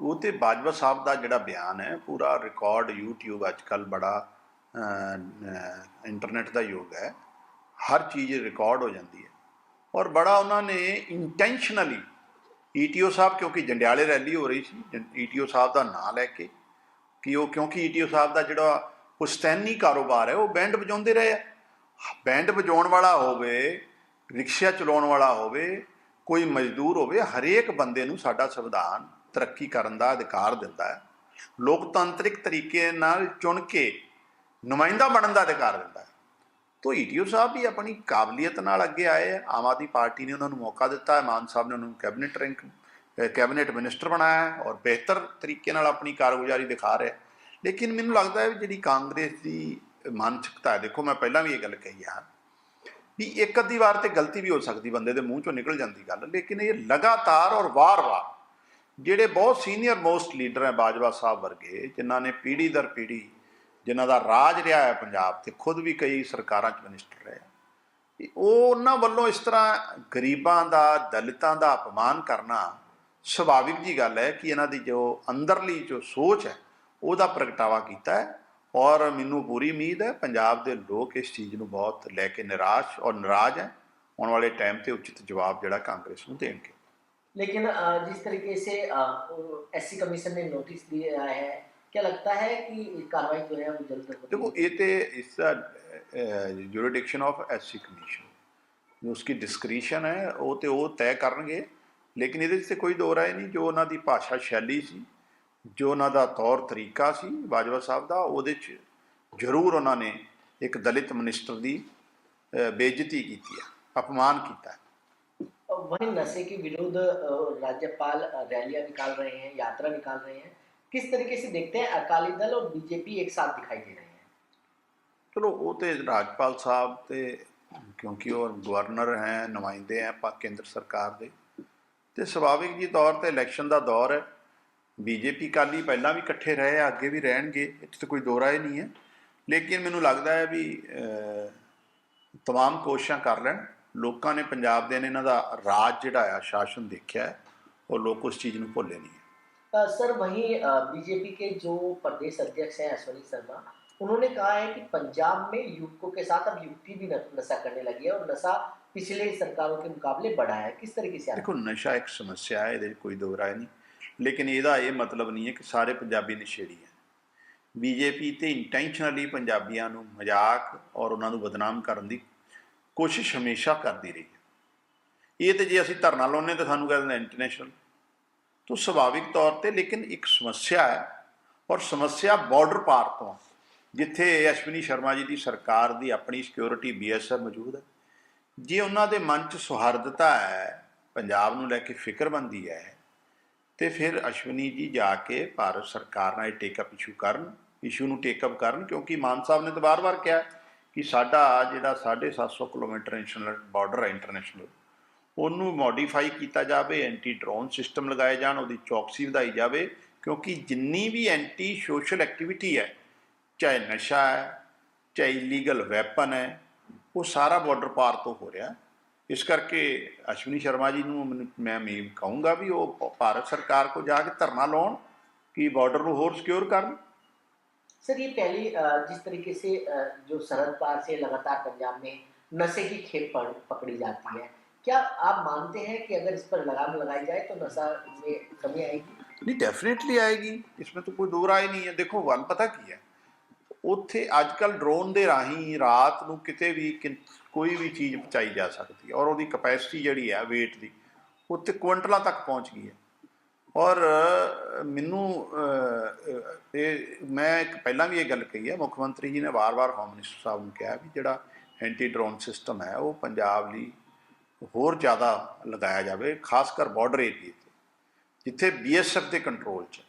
ਉਹ ਤੇ ਬਾਜਵਾ ਸਾਹਿਬ ਦਾ ਜਿਹੜਾ ਬਿਆਨ ਹੈ, ਪੂਰਾ ਰਿਕਾਰਡ YouTube ਅੱਜ ਕੱਲ ਬੜਾ ਇੰਟਰਨੈਟ ਦਾ ਯੁੱਗ ਹੈ। ਹਰ ਚੀਜ਼ ਰਿਕਾਰਡ ਹੋ ਜਾਂਦੀ ਹੈ। ਔਰ ਬੜਾ ਉਹਨਾਂ ਨੇ ਇੰਟੈਂਸ਼ਨਲੀ ਈਟੀਓ ਸਾਹਿਬ, ਕਿਉਂਕਿ ਜੰਡਿਆਲੇ ਰੈਲੀ ਹੋ ਰਹੀ ਸੀ ਈਟੀਓ ਸਾਹਿਬ ਦਾ ਨਾਂ ਲੈ ਕੇ, ਕਿ ਉਹ, ਕਿਉਂਕਿ ਈਟੀਓ ਸਾਹਿਬ ਦਾ ਜਿਹੜਾ ਪੁਸਤੈਨੀ ਕਾਰੋਬਾਰ ਹੈ, ਉਹ ਬੈਂਡ ਵਜਾਉਂਦੇ ਰਹੇ ਆ। ਬੈਂਡ ਵਜਾਉਣ ਵਾਲਾ ਹੋਵੇ, ਰਿਕਸ਼ਾ ਚਲਾਉਣ ਵਾਲਾ ਹੋਵੇ, ਕੋਈ ਮਜ਼ਦੂਰ ਹੋਵੇ, ਹਰੇਕ ਬੰਦੇ ਨੂੰ ਸਾਡਾ ਸੰਵਿਧਾਨ ਤਰੱਕੀ ਕਰਨ ਦਾ ਅਧਿਕਾਰ ਦਿੰਦਾ ਹੈ। ਲੋਕਤੰਤਰਿਕ ਤਰੀਕੇ ਨਾਲ ਚੁਣ ਕੇ ਨੁਮਾਇੰਦਾ ਬਣਨ ਦਾ ਅਧਿਕਾਰ ਦਿੰਦਾ ਹੈ। ਤੋ ਈਟੀਓ ਸਾਹਿਬ ਵੀ ਆਪਣੀ ਕਾਬਲੀਅਤ ਨਾਲ ਅੱਗੇ ਆਏ ਆ ਆਮ ਆਦਮੀ ਪਾਰਟੀ ਨੇ ਉਹਨਾਂ ਨੂੰ ਮੌਕਾ ਦਿੱਤਾ ਹੈ। ਮਾਨ ਸਾਹਿਬ ਨੇ ਉਹਨਾਂ ਨੂੰ ਕੈਬਨਿਟ ਰੈਂਕ ਕੈਬਨਿਟ ਮਿਨਿਸਟਰ ਬਣਾਇਆ ਹੈ ਔਰ ਬਿਹਤਰ ਤਰੀਕੇ ਨਾਲ ਆਪਣੀ ਕਾਰਗੁਜ਼ਾਰੀ ਦਿਖਾ ਰਿਹਾ ਲੇਕਿਨ ਮੈਨੂੰ ਲੱਗਦਾ ਹੈ ਵੀ ਜਿਹੜੀ ਕਾਂਗਰਸ ਦੀ ਮਾਨਸਿਕਤਾ ਹੈ, ਦੇਖੋ ਮੈਂ ਪਹਿਲਾਂ ਵੀ ਇਹ ਗੱਲ ਕਹੀ ਆ ਵੀ ਇੱਕ ਅੱਧੀ ਵਾਰ ਤੇ ਗਲਤੀ ਵੀ ਹੋ ਸਕਦੀ, ਬੰਦੇ ਦੇ ਮੂੰਹ ਚੋਂ ਨਿਕਲ ਜਾਂਦੀ ਗੱਲ। ਲੇਕਿਨ ਇਹ ਲਗਾਤਾਰ ਔਰ ਵਾਰ-ਵਾਰ ਜਿਹੜੇ ਬਹੁਤ ਸੀਨੀਅਰ ਮੋਸਟ ਲੀਡਰ ਹੈ ਬਾਜਵਾ ਸਾਹਿਬ ਵਰਗੇ, ਜਿਨ੍ਹਾਂ ਨੇ ਪੀੜ੍ਹੀ ਦਰ ਪੀੜ੍ਹੀ ਜਿਨ੍ਹਾਂ ਦਾ ਰਾਜ ਰਿਹਾ ਹੈ ਪੰਜਾਬ ਤੇ ਖੁਦ ਵੀ ਕਈ ਸਰਕਾਰਾਂ 'ਚ ਮਿਨਿਸਟਰ ਰਹੇ ਉਹ ਉਹਨਾਂ ਵੱਲੋਂ ਇਸ ਤਰ੍ਹਾਂ ਗਰੀਬਾਂ ਦਾ, ਦਲਿਤਾਂ ਦਾ ਅਪਮਾਨ ਕਰਨਾ ਸੁਭਾਵਿਕ ਜੀ ਗੱਲ ਹੈ ਕਿ ਇਹਨਾਂ ਦੀ ਜੋ ਅੰਦਰਲੀ ਜੋ ਸੋਚ ਹੈ, ਉਹਦਾ ਪ੍ਰਗਟਾਵਾ ਕੀਤਾ ਹੈ ਔਰ ਮੈਨੂੰ ਪੂਰੀ ਉਮੀਦ ਹੈ ਪੰਜਾਬ ਦੇ ਲੋਕ ਇਸ ਚੀਜ਼ ਨੂੰ ਬਹੁਤ ਲੈ ਕੇ ਨਿਰਾਸ਼ ਔਰ ਨਾਰਾਜ਼ ਹੈ। ਆਉਣ ਵਾਲੇ ਟਾਈਮ ਤੇ ਉਚਿਤ ਜਵਾਬ ਜਿਹੜਾ ਕਾਂਗਰਸ ਨੂੰ ਦੇਣਗੇ। लेकिन जिस तरीके से एससी कमीशन ने नोटिस दिया है, क्या लगता है कि कार्रवाई जो है वो जल्द देखो, ये तो, इस ਜੁਰਿਡਿਕਸ਼ਨ ਆਫ ਐਸਸੀ ਕਮਿਸ਼ਨ ਉਸकी ਡਿਸਕ੍ਰੀਸ਼ਨ ਹੈ ਉਹ ਤੇ ਉਹ ਤੈਅ ਕਰਨਗੇ ਲੇਕਿਨ ਇਹਦੇ ਵਿੱਚ ਕੋਈ ਦੋ ਰਾਏ ਨਹੀਂ ਜੋ ਉਹਨਾਂ ਦੀ ਭਾਸ਼ਾ ਸ਼ੈਲੀ ਸੀ ਜੋ ਉਹਨਾਂ ਦਾ ਤੌਰ ਤਰੀਕਾ ਸੀ ਬਾਜਵਾ ਸਾਹਿਬ ਦਾ ਉਹਦੇ 'ਚ ਜ਼ਰੂਰ ਉਹਨਾਂ ਨੇ ਇੱਕ ਦਲਿਤ ਮਿਨਿਸਟਰ ਦੀ ਬੇਇੱਜ਼ਤੀ ਕੀਤੀ ਹੈ ਅਪਮਾਨ ਕੀਤਾ वहीं नशे के विरुद्ध अ, राज्यपाल अ, रैलियां निकाल रहे हैं यात्रा निकाल रहे हैं किस तरीके से देखते हैं अकाली दल और बीजेपी एक साथ दिखाई दे रहे हैं ਚਲੋ ਉਹ ਤੇ ਰਾਜਪਾਲ ਸਾਹਿਬ ਤੇ ਕਿਉਂਕਿ ਉਹ ਗਵਰਨਰ ਹੈ ਨੁਮਾਇੰਦੇ ਹੈ ਪਾ ਕੇਂਦਰ ਸਰਕਾਰ ਦੇ ਤੇ ਸੁਭਾਵਿਕ ਜੀ ਤੌਰ ਤੇ ਇਲੈਕਸ਼ਨ ਦਾ ਦੌਰ ਹੈ ਬੀਜੇਪੀ ਕਾਲੀ ਪਹਿਲਾਂ ਵੀ ਇਕੱਠੇ ਰਹੇ ਆ ਅੱਗੇ ਵੀ ਰਹਿਣਗੇ ਇੱਥੇ ਤਾਂ ਕੋਈ ਦੋ ਰਾਏ ਨਹੀਂ ਹੈ ਲੇਕਿਨ ਮੈਨੂੰ ਲੱਗਦਾ ਹੈ ਵੀ ਅਹ, ਤਮਾਮ ਕੋਸ਼ਿਸ਼ਾਂ ਕਰ ਲੈਣ ਲੋਕਾਂ ਨੇ ਪੰਜਾਬ ਦੇ ਨੇ ਇਹਨਾਂ ਦਾ ਰਾਜ ਜਿਹੜਾ ਆ ਸ਼ਾਸਨ ਦੇਖਿਆ ਹੈ ਉਹ ਲੋਕ ਉਸ ਚੀਜ਼ ਨੂੰ ਭੁੱਲੇ ਨਹੀਂ ਹੈ। अ, सर वहीं बीजेपी के जो प्रदेश अध्यक्ष हैं अश्वनी शर्मा उन्होंने कहा है कि पंजाब में युवकों के साथ अब युवती भी न- नशा करने लगी है और नशा पिछले सरकारों के मुकाबले बढ़ा है किस तरीके से आप- ਦੇਖੋ ਨਸ਼ਾ ਇੱਕ ਸਮੱਸਿਆ ਹੈ ਇਹਦੇ 'ਚ ਕੋਈ ਦੋ ਰਾਏ ਨਹੀਂ ਲੇਕਿਨ ਇਹਦਾ ਇਹ ਮਤਲਬ ਨਹੀਂ ਹੈ ਕਿ ਸਾਰੇ ਪੰਜਾਬੀ ਨਸ਼ੇੜੀ ਹੈ ਬੀਜੇਪੀ ਤੇ ਇੰਟੈਂਸ਼ਨਲੀ ਪੰਜਾਬੀਆਂ ਨੂੰ ਮਜ਼ਾਕ ਔਰ ਉਹਨਾਂ ਨੂੰ ਬਦਨਾਮ ਕਰਨ ਦੀ ਕੋਸ਼ਿਸ਼ ਹਮੇਸ਼ਾ ਕਰਦੀ ਰਹੀ ਹੈ। ਇਹ ਤੇ ਜੇ ਅਸੀਂ ਧਰਨਾ ਲਾਉਂਦੇ ਤਾਂ ਸਾਨੂੰ ਕਹਿੰਦੇ ਨੇ ਇੰਟਰਨੈਸ਼ਨਲ ਤੋਂ ਸੁਭਾਵਿਕ ਤੌਰ ਤੇ ਲੇਕਿਨ ਇੱਕ ਸਮੱਸਿਆ ਹੈ ਔਰ ਸਮੱਸਿਆ ਬਾਰਡਰ ਪਾਰ ਤੋਂ ਜਿੱਥੇ ਅਸ਼ਵਨੀ ਸ਼ਰਮਾ ਜੀ ਦੀ ਸਰਕਾਰ ਦੀ ਆਪਣੀ ਸਿਕਿਉਰਿਟੀ ਬੀਐਸਐਫ ਮੌਜੂਦ ਹੈ। ਜੇ ਉਹਨਾਂ ਦੇ ਮਨ 'ਚ ਸੁਹਾਰਦਤਾ ਹੈ, ਪੰਜਾਬ ਨੂੰ ਲੈ ਕੇ ਫਿਕਰਮੰਦੀ ਹੈ, ਤੇ ਫਿਰ ਅਸ਼ਵਨੀ ਜੀ ਜਾ ਕੇ ਭਾਰਤ ਸਰਕਾਰ ਨਾਲ ਟੇਕ ਅਪ ਇਸ਼ੂ ਕਰਨ ਇਸ਼ੂ ਨੂੰ ਟੇਕ ਅਪ ਕਰਨ, ਕਿਉਂਕਿ ਮਾਨ ਸਾਹਿਬ ਨੇ ਤਾਂ ਵਾਰ-ਵਾਰ ਕਿਹਾ ਕਿ ਸਾਡਾ ਜਿਹੜਾ 750 ਕਿਲੋਮੀਟਰ ਇੰਟਰਨੈਸ਼ਨਲ ਬਾਰਡਰ ਹੈ ਇੰਟਰਨੈਸ਼ਨਲ ਉਹਨੂੰ ਮੋਡੀਫਾਈ ਕੀਤਾ ਜਾਵੇ ਐਂਟੀ ਡਰੋਨ ਸਿਸਟਮ ਲਗਾਏ ਜਾਣ, ਉਹਦੀ ਚੌਕਸੀ ਵਧਾਈ ਜਾਵੇ, ਕਿਉਂਕਿ ਜਿੰਨੀ ਵੀ ਐਂਟੀ ਸੋਸ਼ਲ ਐਕਟੀਵਿਟੀ ਹੈ, ਚਾਹੇ ਨਸ਼ਾ ਹੈ, ਚਾਹੇ ਇਲੀਗਲ ਵੈਪਨ ਹੈ, ਉਹ ਸਾਰਾ ਬਾਰਡਰ ਪਾਰ ਤੋਂ ਹੋ ਰਿਹਾ। ਇਸ ਕਰਕੇ ਅਸ਼ਵਨੀ ਸ਼ਰਮਾ ਜੀ ਨੂੰ ਮੈਨੂੰ- ਮੈਂ ਮੀਮ ਕਹੂੰਗਾ ਵੀ ਉਹ ਭਾਰਤ ਸਰਕਾਰ ਕੋ ਜਾ ਕੇ ਧਰਨਾ ਲਾਉਣ, ਕਿ ਬਾਰਡਰ ਨੂੰ ਹੋਰ ਸਿਕਿਉਰ ਕਰਨ। सर ये पहली अ, जिस तरीके से अ, जो सरहद पार से लगातार पंजाब में नशे की खेप पड़- पकड़ी जाती है क्या आप मानते हैं कि अगर इस पर लगाम लगाई जाए तो नशा में कमी आएगी ਨਹੀਂ ਡੈਫੀਨਿਟਲੀ ਆਏਗੀ ਇਸ ਵਿੱਚ ਕੋਈ ਦੋ ਰਾਏ ਨਹੀਂ ਹੈ ਦੇਖੋ ਗੱਲ ਪਤਾ ਕੀ ਹੈ ਉੱਥੇ ਅੱਜ ਕੱਲ ਡਰੋਨ ਦੇ ਰਾਹੀਂ ਰਾਤ ਨੂੰ ਕਿਤੇ ਵੀ ਕਿ- ਕੋਈ ਵੀ ਚੀਜ਼ ਪਹੁੰਚਾਈ ਜਾ ਸਕਦੀ ਹੈ ਔਰ ਉਹਦੀ ਕਪੈਸਿਟੀ ਜਿਹੜੀ ਹੈ weight ਦੀ ਉੱਥੇ ਕੁਇੰਟਲਾਂ ਤੱਕ ਪਹੁੰਚ ਗਈ ਹੈ ਔਰ ਮੈਨੂੰ ਇਹ ਮੈਂ ਇੱਕ ਪਹਿਲਾਂ ਵੀ ਇਹ ਗੱਲ ਕਹੀ ਹੈ, ਮੁੱਖ ਮੰਤਰੀ ਜੀ ਨੇ ਵਾਰ-ਵਾਰ ਹੋਮ ਮਿਨਿਸਟਰ ਸਾਹਿਬ ਨੂੰ ਕਿਹਾ ਵੀ ਜਿਹੜਾ ਐਂਟੀ ਡਰੋਨ ਸਿਸਟਮ ਹੈ, ਉਹ ਪੰਜਾਬ ਲਈ ਹੋਰ ਜ਼ਿਆਦਾ ਲਗਾਇਆ ਜਾਵੇ, ਖਾਸ ਕਰ ਬਾਰਡਰ ਏਰੀਏ ਤੇ, ਜਿੱਥੇ ਬੀਐਸਐਫ ਦੇ ਕੰਟਰੋਲ 'ਚ ਹੈ।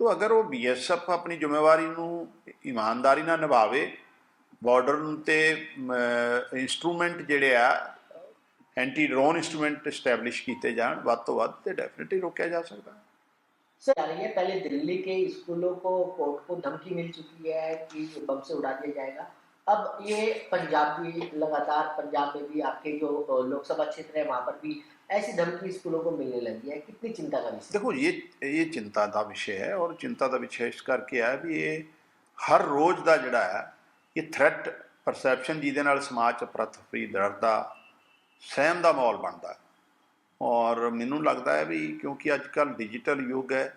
ਤੋ ਅਗਰ ਉਹ ਬੀਐਸਐਫ ਆਪਣੀ ਜ਼ਿੰਮੇਵਾਰੀ ਨੂੰ ਇਮਾਨਦਾਰੀ ਨਾਲ ਨਿਭਾਵੇ ਬਾਰਡਰ ਤੇ ਇਨਸਟਰੂਮੈਂਟ ਜਿਹੜੇ ਆ ਐਂਟੀ ਡਰੋਨ ਇਨਸਟਰੂਮੈਂਟ ਸਟੈਬਲਿਸ਼ ਕੀਤੇ ਜਾਣ ਵੱਧ ਤੋਂ ਵੱਧ ਤੇ ਡੈਫੀਨਿਟਲੀ ਰੋਕਿਆ ਜਾ ਸਕਦਾ ਹੈ सर आ रही है पहले दिल्ली के स्कूलों को कोर्ट को धमकी मिल चुकी है कि बम से उड़ा दिया जाएगा अब ये पंजाब भी लगातार पंजाब में भी आपके जो अ, लोकसभा क्षेत्र है वहाँ पर भी ऐसी धमकी स्कूलों को मिलने लगी है कितनी चिंता का विषय ਦੇਖੋ ਇਹ ਇਹ ਚਿੰਤਾ ਦਾ ਵਿਸ਼ੇ ਹੈ ਔਰ ਚਿੰਤਾ ਦਾ ਵਿਸ਼ੇ ਇਸ ਕਰਕੇ ਹੈ ਵੀ ਇਹ ਹਰ ਰੋਜ਼ ਦਾ ਜਿਹੜਾ ਹੈ ਇਹ ਥ੍ਰੈਟ ਪਰਸੈਪਸ਼ਨ ਜਿਹਦੇ ਨਾਲ ਸਮਾਜ 'ਚ ਪ੍ਰਤਫਰੀ ਡਰ ਦਾ ਸਹਿਮ ਦਾ ਮਾਹੌਲ ਬਣਦਾ ਔਰ ਮੈਨੂੰ ਲੱਗਦਾ ਹੈ ਵੀ ਕਿਉਂਕਿ ਅੱਜ ਕੱਲ ਡਿਜੀਟਲ ਯੁੱਗ ਹੈ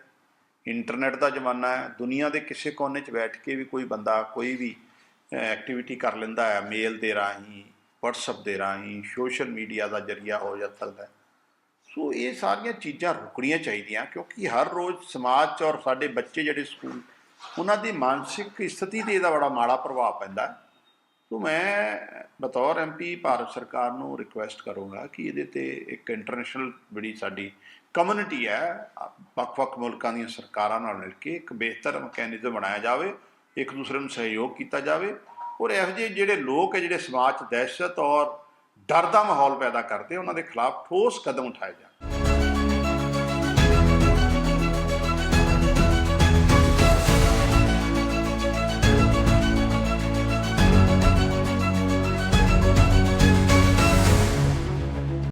ਇੰਟਰਨੈਟ ਦਾ ਜ਼ਮਾਨਾ ਹੈ, ਦੁਨੀਆ ਦੇ ਕਿਸੇ ਕੋਨੇ 'ਚ ਬੈਠ ਕੇ ਵੀ ਕੋਈ ਬੰਦਾ ਕੋਈ ਵੀ ਐਕਟੀਵਿਟੀ ਕਰ ਲੈਂਦਾ ਹੈ ਮੇਲ ਦੇ ਰਾਹੀਂ, WhatsApp ਦੇ ਰਾਹੀਂ ਸੋਸ਼ਲ ਮੀਡੀਆ ਦਾ ਜਰੀਆ ਹੋ ਜਾ ਸਕਦਾ ਸੋ ਇਹ ਸਾਰੀਆਂ ਚੀਜ਼ਾਂ ਰੁਕਣੀਆਂ ਚਾਹੀਦੀਆਂ ਕਿਉਂਕਿ ਹਰ ਰੋਜ਼ ਸਮਾਜ 'ਚ ਔਰ ਸਾਡੇ ਬੱਚੇ ਜਿਹੜੇ ਸਕੂਲ, ਉਹਨਾਂ ਦੀ ਮਾਨਸਿਕ ਸਥਿਤੀ ਤੇ ਇਹਦਾ ਬੜਾ ਮਾੜਾ ਪ੍ਰਭਾਵ ਪੈਂਦਾ ਹੈ। ਸੋ ਮੈਂ ਬਤੌਰ ਐਮਪੀ ਭਾਰਤ ਸਰਕਾਰ ਨੂੰ ਰਿਕੁਐਸਟ ਕਰੂੰਗਾ ਕਿ ਇਹਦੇ ਤੇ ਇੱਕ ਇੰਟਰਨੈਸ਼ਨਲ ਜਿਹੜੀ ਸਾਡੀ ਕਮਿਊਨਿਟੀ ਹੈ ਵੱਖ-ਵੱਖ ਮੁਲਕਾਂ ਦੀਆਂ ਸਰਕਾਰਾਂ ਨਾਲ ਮਿਲ ਕੇ ਇੱਕ ਬਿਹਤਰ ਮੈਕੈਨਿਜ਼ਮ ਬਣਾਇਆ ਜਾਵੇ, ਇੱਕ ਦੂਸਰੇ ਨੂੰ ਸਹਿਯੋਗ ਕੀਤਾ ਜਾਵੇ ਔਰ ਇਹੋ ਜਿਹੇ ਜਿਹੜੇ ਲੋਕ ਹੈ, ਜਿਹੜੇ ਸਮਾਜ 'ਚ ਦਹਿਸ਼ਤ ਔਰ ਡਰ ਦਾ ਮਾਹੌਲ ਪੈਦਾ ਕਰਦੇ, ਉਹਨਾਂ ਦੇ ਖਿਲਾਫ ਠੋਸ ਕਦਮ ਉਠਾਏ ਜਾਣ।